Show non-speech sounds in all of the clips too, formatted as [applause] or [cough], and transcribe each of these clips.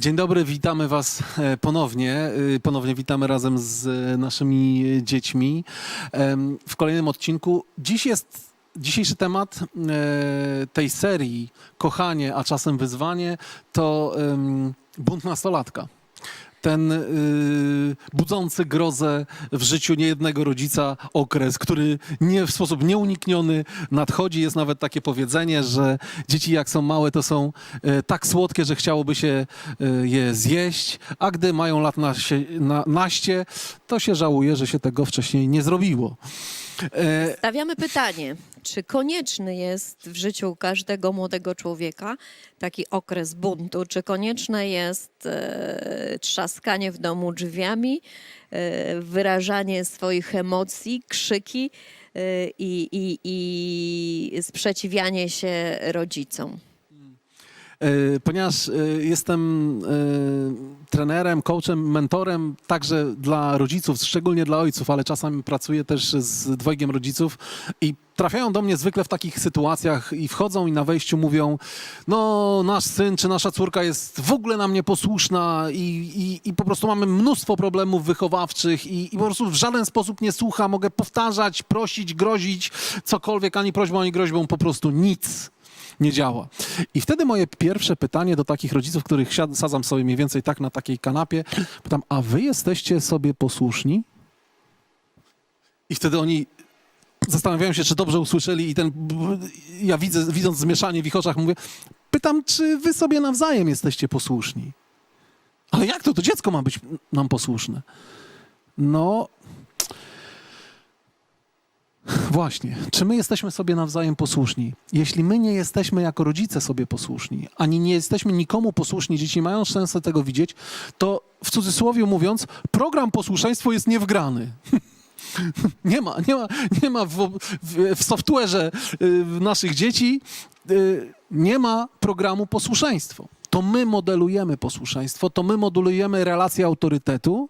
Dzień dobry, witamy Was e, ponownie. Y, Ponownie witamy razem z e, naszymi dziećmi w kolejnym odcinku. Dziś jest dzisiejszy temat e, tej serii Kochanie, a czasem wyzwanie to bunt nastolatka. Ten y, budzący grozę w życiu niejednego rodzica okres, który nie w sposób nieunikniony nadchodzi. Jest nawet takie powiedzenie, że dzieci jak są małe, to są e, tak słodkie, że chciałoby się e, je zjeść, a gdy mają lat naście, na, naście, to się żałuje, że się tego wcześniej nie zrobiło. E, Stawiamy pytanie, czy konieczny jest w życiu każdego młodego człowieka taki okres buntu? Czy konieczne jest e, trzaskanie w domu drzwiami, e, wyrażanie swoich emocji, krzyki i, i, i sprzeciwianie się rodzicom? E, Ponieważ e, jestem e, trenerem, coachem, mentorem także dla rodziców, szczególnie dla ojców, ale czasami pracuję też z dwojgiem rodziców i trafiają do mnie zwykle w takich sytuacjach i wchodzą i na wejściu mówią, no nasz syn czy nasza córka jest w ogóle nam nieposłuszna i, i, i po prostu mamy mnóstwo problemów wychowawczych i, i po prostu w żaden sposób nie słucha, mogę powtarzać, prosić, grozić, cokolwiek, ani prośbą, ani groźbą, po prostu nic nie działa. I wtedy moje pierwsze pytanie do takich rodziców, których sadzam sobie mniej więcej tak na takiej kanapie, pytam, a wy jesteście sobie posłuszni? I wtedy oni zastanawiają się, czy dobrze usłyszeli i ten, ja widzę, widząc zmieszanie w ich oczach, mówię, pytam, czy wy sobie nawzajem jesteście posłuszni? Ale jak to? To dziecko ma być nam posłuszne. No, Właśnie. Czy my jesteśmy sobie nawzajem posłuszni? Jeśli my nie jesteśmy jako rodzice sobie posłuszni, ani nie jesteśmy nikomu posłuszni, dzieci mają szansę tego widzieć, to w cudzysłowie mówiąc, program posłuszeństwo jest niewgrany. [laughs] nie ma, nie ma, nie ma w, w, w software'ze y, naszych dzieci, y, nie ma programu posłuszeństwo. To my modelujemy posłuszeństwo, to my modelujemy relację autorytetu,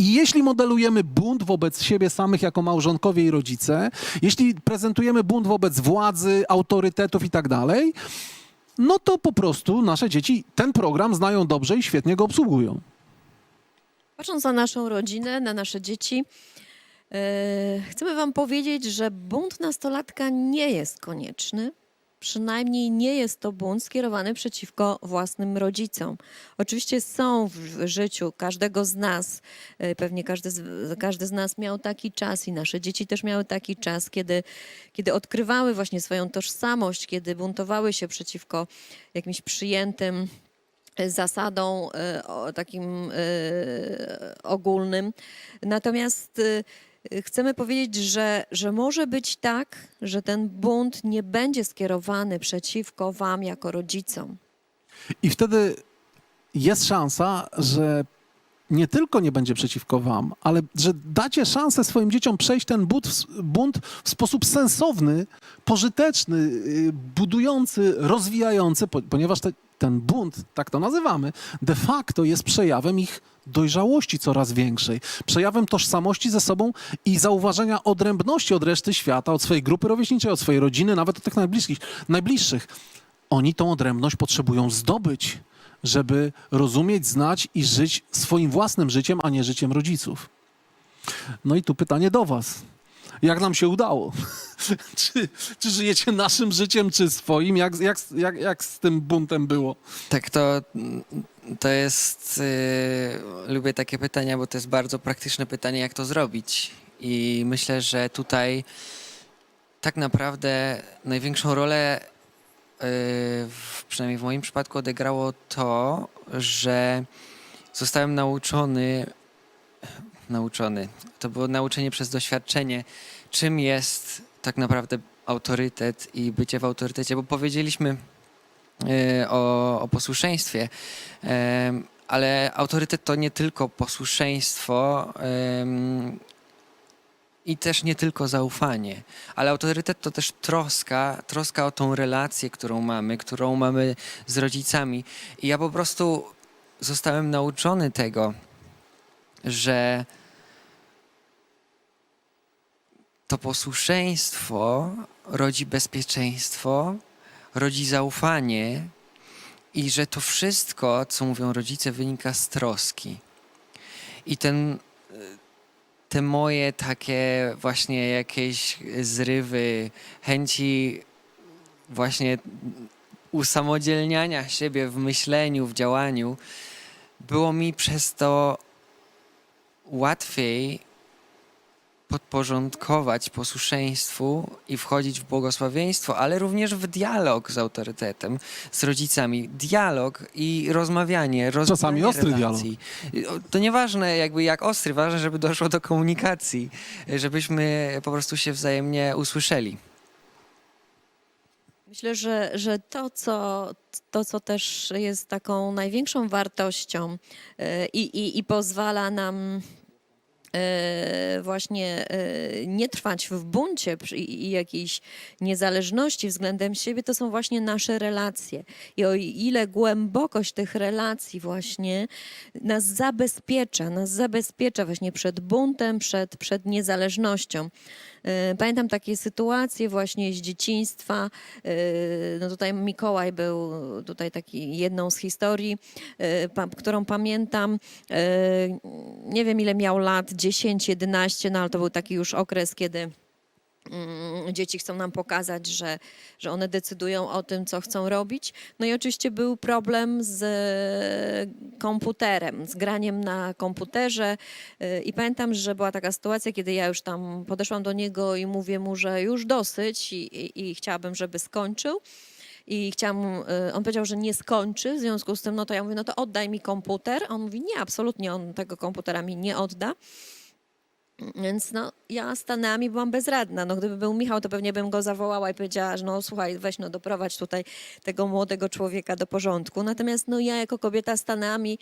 i jeśli modelujemy bunt wobec siebie samych jako małżonkowie i rodzice, jeśli prezentujemy bunt wobec władzy, autorytetów i tak dalej, no to po prostu nasze dzieci ten program znają dobrze i świetnie go obsługują. Patrząc na naszą rodzinę, na nasze dzieci, e, chcemy Wam powiedzieć, że bunt nastolatka nie jest konieczny. Przynajmniej nie jest to bunt skierowany przeciwko własnym rodzicom. Oczywiście są w życiu każdego z nas, e, pewnie każdy z, każdy z nas miał taki czas i nasze dzieci też miały taki czas, kiedy, kiedy odkrywały właśnie swoją tożsamość, kiedy buntowały się przeciwko jakimś przyjętym zasadą e, takim e, ogólnym. Natomiast e, chcemy powiedzieć, że, że może być tak, że ten bunt nie będzie skierowany przeciwko Wam jako rodzicom. I wtedy jest szansa, że nie tylko nie będzie przeciwko wam, ale że dacie szansę swoim dzieciom przejść ten bunt, w- bunt w sposób sensowny, pożyteczny, y, budujący, rozwijający, po- ponieważ te, ten bunt, tak to nazywamy, de facto jest przejawem ich dojrzałości coraz większej, przejawem tożsamości ze sobą i zauważenia odrębności od reszty świata, od swojej grupy rówieśniczej, od swojej rodziny, nawet od tych najbliższych. najbliższych. Oni tą odrębność potrzebują zdobyć, żeby rozumieć, znać i żyć swoim własnym życiem, a nie życiem rodziców. No i tu pytanie do Was. Jak nam się udało? [laughs] czy, czy żyjecie naszym życiem, czy swoim? Jak, jak, jak, jak z tym buntem było? Tak, to, to jest. y, lubię takie pytania, bo to jest bardzo praktyczne pytanie, jak to zrobić. I myślę, że tutaj tak naprawdę największą rolę, y, w, przynajmniej w moim przypadku, odegrało to, że zostałem nauczony. Nauczony. To było nauczenie przez doświadczenie, czym jest tak naprawdę autorytet i bycie w autorytecie, bo powiedzieliśmy e, o, o posłuszeństwie. Em, Ale autorytet to nie tylko posłuszeństwo i też nie tylko zaufanie, ale autorytet to też troska, troska o tą relację, którą mamy, którą mamy z rodzicami. I ja po prostu zostałem nauczony tego, że to posłuszeństwo rodzi bezpieczeństwo, rodzi zaufanie I że to wszystko, co mówią rodzice, wynika z troski. I ten, te moje takie właśnie jakieś zrywy, chęci właśnie usamodzielniania siebie w myśleniu, w działaniu, było mi przez to łatwiej podporządkować posłuszeństwu i wchodzić w błogosławieństwo, ale również w dialog z autorytetem, z rodzicami. Dialog i rozmawianie, rozwijanie ostry relacji. To nieważne jakby jak ostry, ważne, żeby doszło do komunikacji, żebyśmy po prostu się wzajemnie usłyszeli. Myślę, że, że to, co, to, co też jest taką największą wartością e, i, i, i pozwala nam właśnie e, nie trwać w buncie i jakiejś niezależności względem siebie, to są właśnie nasze relacje. I o ile głębokość tych relacji właśnie nas zabezpiecza, nas zabezpiecza właśnie przed buntem, przed, przed niezależnością. E, Pamiętam takie sytuacje właśnie z dzieciństwa. E, No tutaj Mikołaj był tutaj taki jedną z historii, e, którą pamiętam. Nie wiem ile miał lat, 10, 11, no ale to był taki już okres, kiedy dzieci chcą nam pokazać, że, że one decydują o tym, co chcą robić. No i oczywiście był problem z e, komputerem, z graniem na komputerze. E, I pamiętam, że była taka sytuacja, kiedy ja już tam podeszłam do niego i mówię mu, że już dosyć i, i, i chciałabym, żeby skończył. I chciałam, e, on powiedział, że nie skończy, w związku z tym, no to ja mówię, no to oddaj mi komputer. A on mówi, nie, absolutnie, on tego komputera mi nie odda. Więc no, ja stanęłam i byłam bezradna. No, gdyby był Michał, to pewnie bym go zawołała i powiedziała, że no słuchaj, weź no doprowadź tutaj tego młodego człowieka do porządku. Natomiast no ja jako kobieta stanęłam i,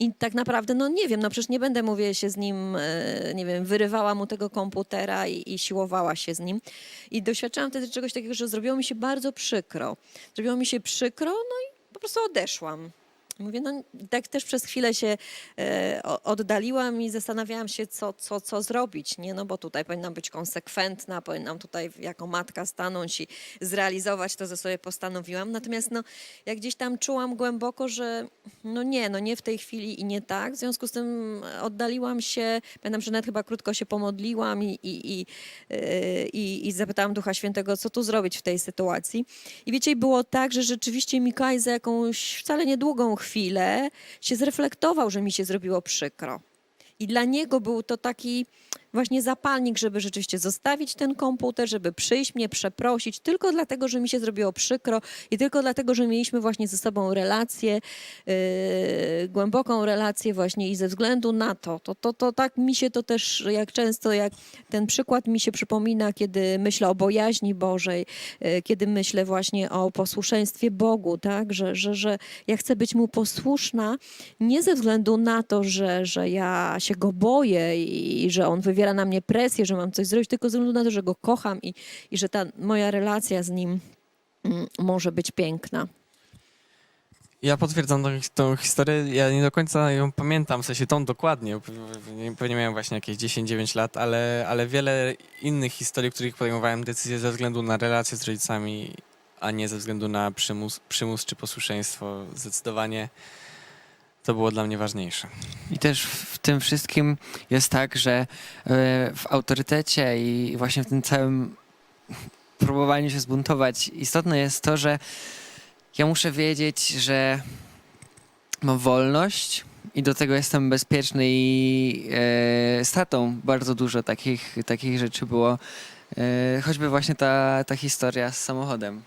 i tak naprawdę, no nie wiem, no przecież nie będę, mówię, się z nim, e, nie wiem, wyrywała mu tego komputera i, i siłowała się z nim. I doświadczałam wtedy czegoś takiego, że zrobiło mi się bardzo przykro. Zrobiło mi się przykro, no i po prostu odeszłam. Mówię, no tak też przez chwilę się e, oddaliłam i zastanawiałam się, co, co, co zrobić, nie? No bo tutaj powinnam być konsekwentna, powinnam tutaj jako matka stanąć i zrealizować to, co sobie postanowiłam. Natomiast no, jak gdzieś tam czułam głęboko, że no nie, no nie w tej chwili i nie tak. W związku z tym oddaliłam się, pamiętam, że nawet chyba krótko się pomodliłam i, i, i, e, i, i zapytałam Ducha Świętego, co tu zrobić w tej sytuacji. I wiecie, było tak, że rzeczywiście Mikołaj za jakąś wcale niedługą chwilę się zreflektował, że mi się zrobiło przykro. I dla niego był to taki właśnie zapalnik, żeby rzeczywiście zostawić ten komputer, żeby przyjść mnie przeprosić, tylko dlatego, że mi się zrobiło przykro i tylko dlatego, że mieliśmy właśnie ze sobą relację, yy, głęboką relację właśnie i ze względu na to, to, to, to tak mi się to też, jak często, jak ten przykład mi się przypomina, kiedy myślę o bojaźni Bożej, yy, kiedy myślę właśnie o posłuszeństwie Bogu, tak, że, że, że ja chcę być Mu posłuszna, nie ze względu na to, że, że ja się Go boję i, i że On wywiera na mnie presję, że mam coś zrobić, tylko ze względu na to, że Go kocham i, i że ta moja relacja z Nim mm, może być piękna. Ja potwierdzam tą, tą historię, ja nie do końca ją pamiętam, w sensie tą dokładnie, pewnie- miałem właśnie jakieś 10-9 lat, ale, ale wiele innych historii, w których podejmowałem decyzje ze względu na relacje z rodzicami, a nie ze względu na przymus, przymus czy posłuszeństwo, zdecydowanie to było dla mnie ważniejsze. I też w tym wszystkim jest tak, że e, w autorytecie i właśnie w tym całym próbowaniu się zbuntować istotne jest to, że ja muszę wiedzieć, że mam wolność i do tego jestem bezpieczny i e, z tatą bardzo dużo takich, takich rzeczy było. E, choćby właśnie ta, ta historia z samochodem.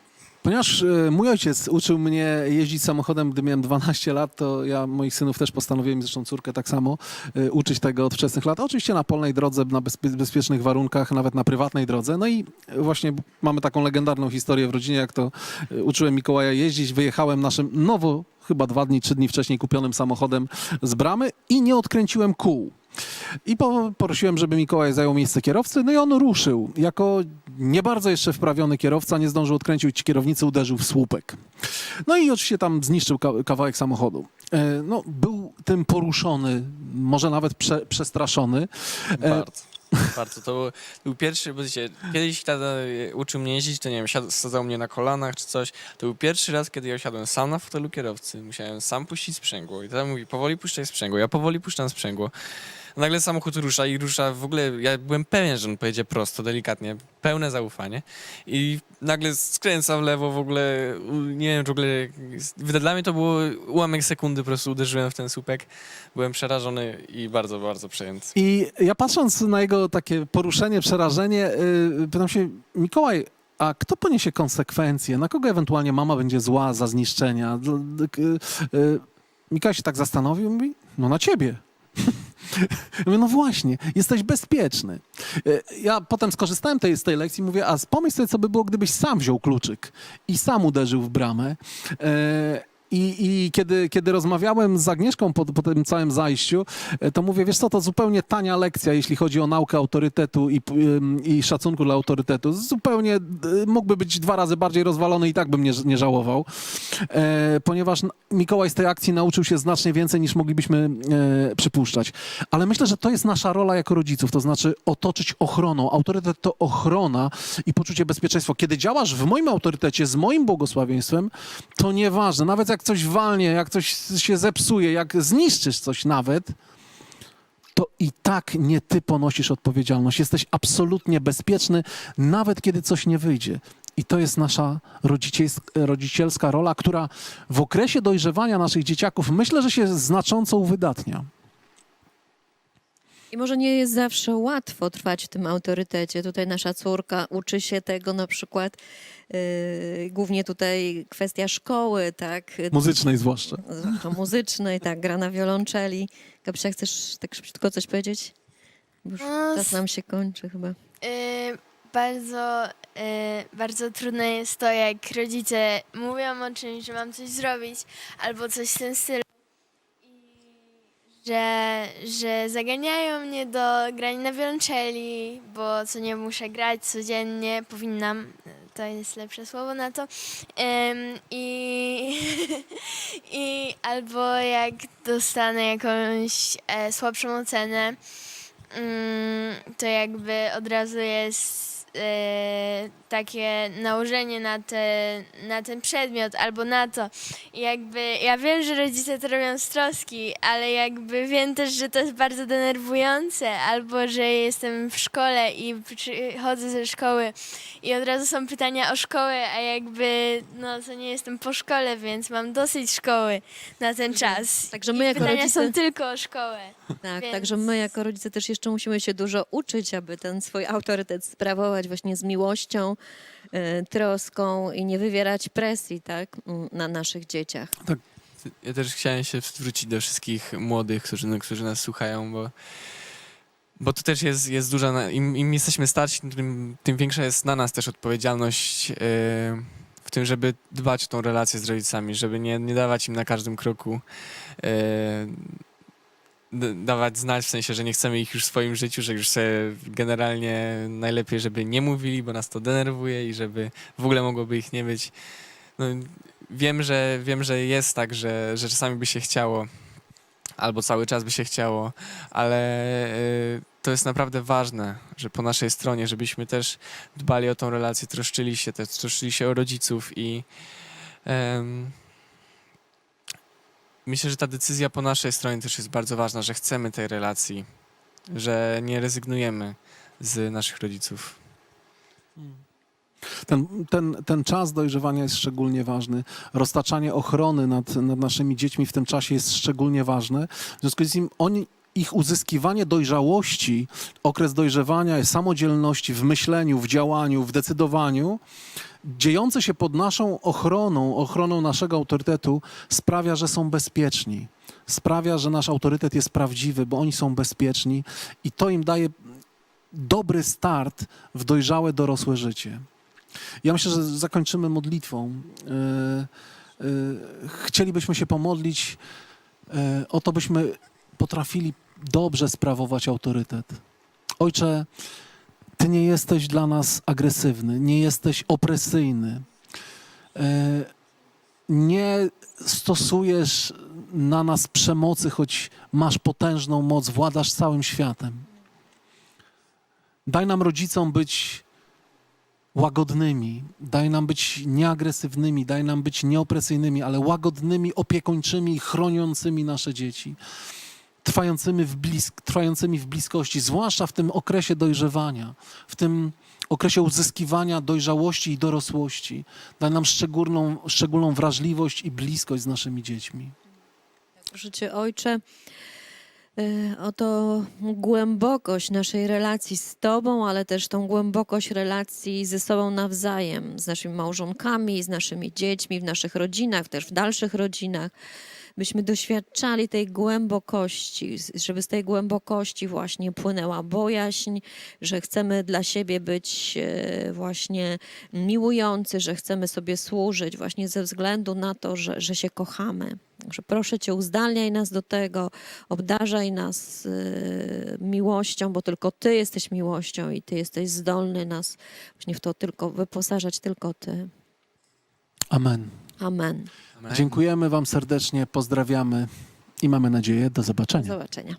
Ponieważ e, mój ojciec uczył mnie jeździć samochodem, gdy miałem 12 lat, to ja moich synów też postanowiłem, zresztą córkę tak samo, e, uczyć tego od wczesnych lat. Oczywiście na polnej drodze, na bezpie- bezpiecznych warunkach, nawet na prywatnej drodze. No i właśnie mamy taką legendarną historię w rodzinie, jak to e, uczyłem Mikołaja jeździć. Wyjechałem naszym nowo, chyba dwa dni, trzy dni wcześniej kupionym samochodem z bramy i nie odkręciłem kół. I po, prosiłem, żeby Mikołaj zajął miejsce kierowcy, no i on ruszył. Jako nie bardzo jeszcze wprawiony kierowca, nie zdążył odkręcić kierownicy, uderzył w słupek. No i oczywiście tam zniszczył ka- kawałek samochodu. E, No, był tym poruszony, może nawet prze, przestraszony. E, Bardzo. Bardzo. To był, był pierwszy, bo wiecie, kiedyś tata uczył mnie jeździć, to nie wiem, siad, sadzał mnie na kolanach czy coś. To był pierwszy raz, kiedy ja siadłem sam na fotelu kierowcy. Musiałem sam puścić sprzęgło. I tata mówi, powoli puszczaj sprzęgło. Ja powoli puszczam sprzęgło. Nagle samochód rusza i rusza w ogóle, ja byłem pewien, że on pojedzie prosto, delikatnie, pełne zaufanie. I nagle skręca w lewo w ogóle, nie wiem, w ogóle, dla mnie to było ułamek sekundy, po prostu uderzyłem w ten słupek. Byłem przerażony i bardzo, bardzo przejęty. I ja patrząc na jego takie poruszenie, przerażenie, yy, pytam się, Mikołaj, a kto poniesie konsekwencje? Na kogo ewentualnie mama będzie zła za zniszczenia? Yy, Mikołaj się tak zastanowił, mówi, no na ciebie. [laughs] No właśnie, jesteś bezpieczny. Yy, Ja potem skorzystałem tej, z tej lekcji, mówię, a pomyśl sobie, co by było, gdybyś sam wziął kluczyk i sam uderzył w bramę. I, I kiedy, kiedy rozmawiałem z Agnieszką po, po tym całym zajściu, e, to mówię, wiesz co, to zupełnie tania lekcja, jeśli chodzi o naukę autorytetu i, i szacunku dla autorytetu. Zupełnie e, mógłby być dwa razy bardziej rozwalony i tak bym nie, nie żałował, e, ponieważ Mikołaj z tej akcji nauczył się znacznie więcej niż moglibyśmy przypuszczać. Ale myślę, że to jest nasza rola jako rodziców, to znaczy otoczyć ochroną. Autorytet to ochrona i poczucie bezpieczeństwa. Kiedy działasz w moim autorytecie, z moim błogosławieństwem, to nieważne. Nawet jak coś walnie, jak coś się zepsuje, jak zniszczysz coś nawet, to i tak nie ty ponosisz odpowiedzialność. Jesteś absolutnie bezpieczny, nawet kiedy coś nie wyjdzie. I to jest nasza rodzicielska rola, która w okresie dojrzewania naszych dzieciaków myślę, że się znacząco uwydatnia. I może nie jest zawsze łatwo trwać w tym autorytecie. Tutaj nasza córka uczy się tego na przykład, yy, głównie tutaj kwestia szkoły, tak? Muzycznej zwłaszcza. Zwłaszcza muzycznej, tak, gra na wiolonczeli. Gabsia, chcesz tak szybciutko coś powiedzieć? Bo Już No, czas nam się kończy chyba. Y, bardzo, y, bardzo trudne jest to, jak rodzice mówią o czymś, że mam coś zrobić, albo coś w tym stylu. Że, że zaganiają mnie do grania na wiolonczeli, bo co nie muszę grać codziennie, powinnam, to jest lepsze słowo na to. I, [laughs] i albo jak dostanę jakąś e, słabszą ocenę, Mm, to jakby od razu jest takie nałożenie na, te, na ten przedmiot albo na to. I jakby ja wiem, że rodzice to robią z troski, ale jakby wiem też, że to jest bardzo denerwujące, albo że jestem w szkole i przychodzę ze szkoły i od razu są pytania o szkołę, a jakby no to nie jestem po szkole, więc mam dosyć szkoły na ten czas. Także I my jako pytania rodzice- są tylko o szkołę. Tak, Więc- także my jako rodzice też jeszcze musimy się dużo uczyć, aby ten swój autorytet sprawować właśnie z miłością, e, troską i nie wywierać presji, tak, na naszych dzieciach. Ja też chciałem się zwrócić do wszystkich młodych, którzy, no, którzy nas słuchają, bo, bo to też jest, jest duża. Im, Im jesteśmy starsi, tym, tym większa jest na nas też odpowiedzialność e, w tym, żeby dbać o tą relację z rodzicami, żeby nie, nie dawać im na każdym kroku. D- dawać znać w sensie, że nie chcemy ich już w swoim życiu, że już sobie generalnie najlepiej, żeby nie mówili, bo nas to denerwuje i żeby w ogóle mogłoby ich nie być. No, wiem, że, wiem, że jest tak, że, że czasami by się chciało, albo cały czas by się chciało, ale y, to jest naprawdę ważne, że po naszej stronie, żebyśmy też dbali o tą relację, troszczyli się, też troszczyli się o rodziców i em, myślę, że ta decyzja po naszej stronie też jest bardzo ważna, że chcemy tej relacji, że nie rezygnujemy z naszych rodziców. Ten, ten, ten czas dojrzewania jest szczególnie ważny. Roztaczanie ochrony nad, nad naszymi dziećmi w tym czasie jest szczególnie ważne. W związku z tym oni, ich uzyskiwanie dojrzałości, okres dojrzewania, samodzielności w myśleniu, w działaniu, w decydowaniu, dziejące się pod naszą ochroną, ochroną naszego autorytetu, sprawia, że są bezpieczni. Sprawia, że nasz autorytet jest prawdziwy, bo oni są bezpieczni i to im daje dobry start w dojrzałe, dorosłe życie. Ja myślę, że zakończymy modlitwą. E, e, Chcielibyśmy się pomodlić e, o to, byśmy potrafili dobrze sprawować autorytet. Ojcze, Ty nie jesteś dla nas agresywny, nie jesteś opresyjny. E, Nie stosujesz na nas przemocy, choć masz potężną moc, władasz całym światem. Daj nam rodzicom być łagodnymi, daj nam być nieagresywnymi, daj nam być nieopresyjnymi, ale łagodnymi, opiekuńczymi, chroniącymi nasze dzieci, trwającymi w, blisk, trwającymi w bliskości, zwłaszcza w tym okresie dojrzewania, w tym okresie uzyskiwania dojrzałości i dorosłości. Daj nam szczególną, szczególną wrażliwość i bliskość z naszymi dziećmi. Cię, Ojcze, y, o to głębokość naszej relacji z Tobą, ale też tą głębokość relacji ze sobą nawzajem, z naszymi małżonkami, z naszymi dziećmi, w naszych rodzinach, też w dalszych rodzinach. Byśmy doświadczali tej głębokości, żeby z tej głębokości właśnie płynęła bojaźń, że chcemy dla siebie być e, właśnie miłujący, że chcemy sobie służyć właśnie ze względu na to, że, że się kochamy. Także proszę Cię, uzdalniaj nas do tego, obdarzaj nas e, miłością, bo tylko Ty jesteś miłością i Ty jesteś zdolny nas właśnie w to tylko wyposażać, tylko Ty. Amen. Amen. Dziękujemy Wam serdecznie, pozdrawiamy i mamy nadzieję do Do zobaczenia. zobaczenia.